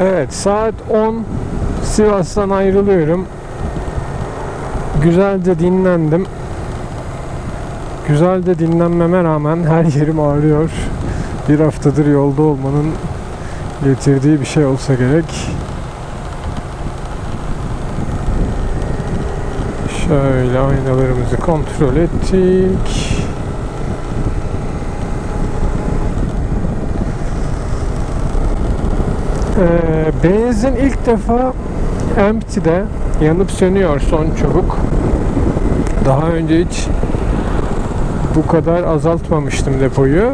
Evet saat 10 Sivas'tan ayrılıyorum. Güzelce dinlendim. Güzelce dinlenmeme rağmen her yerim ağrıyor. Bir haftadır yolda olmanın getirdiği bir şey olsa gerek. Şöyle aynalarımızı kontrol ettik. Ee, benzin ilk defa empty'de yanıp sönüyor son çubuk. Daha önce hiç bu kadar azaltmamıştım depoyu.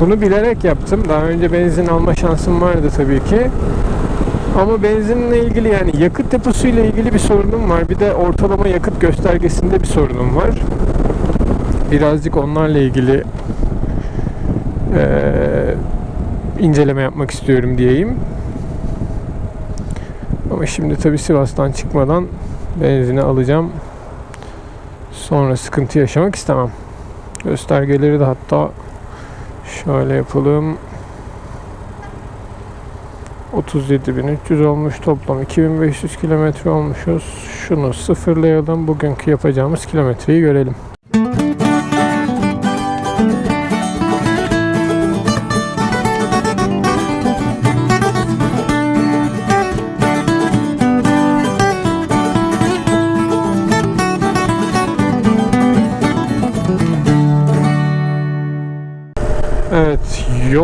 Bunu bilerek yaptım. Daha önce benzin alma şansım vardı tabii ki. Ama benzinle ilgili yani yakıt deposuyla ilgili bir sorunum var. Bir de ortalama yakıt göstergesinde bir sorunum var. Birazcık onlarla ilgili eee inceleme yapmak istiyorum diyeyim. Ama şimdi tabi Sivas'tan çıkmadan benzini alacağım. Sonra sıkıntı yaşamak istemem. Göstergeleri de hatta şöyle yapalım. 37.300 olmuş toplam 2500 kilometre olmuşuz. Şunu sıfırlayalım. Bugünkü yapacağımız kilometreyi görelim.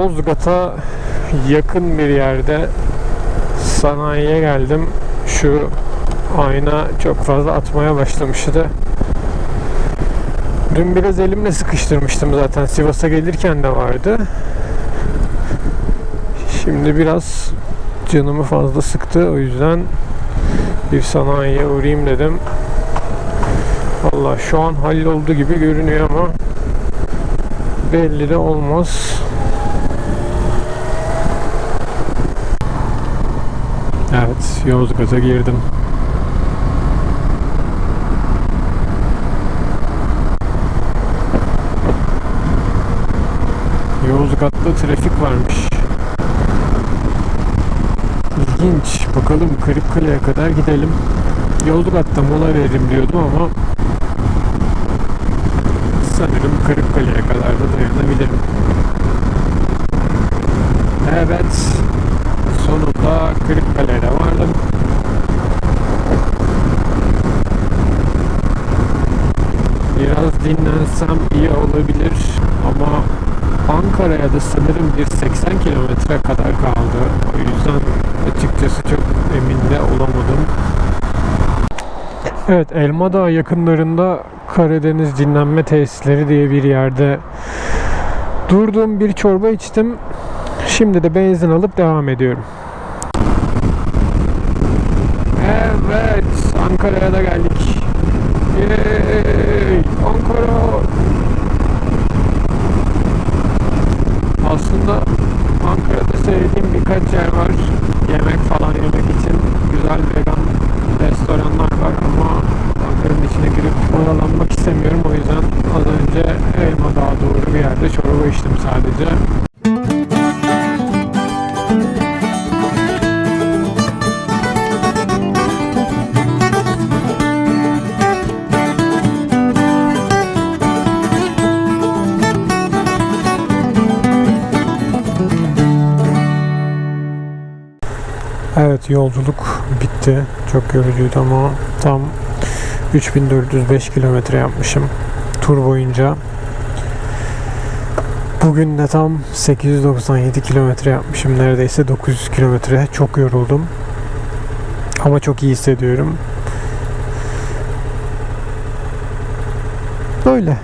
Yozgat'a yakın bir yerde sanayiye geldim. Şu ayna çok fazla atmaya başlamıştı. Dün biraz elimle sıkıştırmıştım zaten. Sivas'a gelirken de vardı. Şimdi biraz canımı fazla sıktı. O yüzden bir sanayiye uğrayayım dedim. Valla şu an halloldu gibi görünüyor ama belli de olmaz. Evet, Yozgat'a girdim. Yozgat'ta trafik varmış. İlginç. Bakalım Kırıkkale'ye kadar gidelim. Yozgat'ta mola veririm diyordum ama sanırım Kırıkkale'ye kadar da dayanabilirim. Evet. Sonunda Kırıkkale'de vardım. Biraz dinlensem iyi olabilir ama Ankara'ya da sanırım bir 80 kilometre kadar kaldı. O yüzden açıkçası çok emin de olamadım. Evet, Elmadağ yakınlarında Karadeniz Dinlenme Tesisleri diye bir yerde durdum, bir çorba içtim. Şimdi de benzin alıp devam ediyorum. Evet, Ankara'ya da geldik. Yay, Ankara. Aslında Ankara'da sevdiğim birkaç yer var. Yemek falan yemek için güzel vegan restoranlar var ama Ankara'nın içine girip oyalanmak istemiyorum. O yüzden az önce Elmadağ'a doğru bir yerde çorba içtim sadece. Evet yolculuk bitti. Çok yorucuydu ama tam 3405 kilometre yapmışım tur boyunca. Bugün de tam 897 kilometre yapmışım. Neredeyse 900 kilometre. Çok yoruldum. Ama çok iyi hissediyorum. Böyle.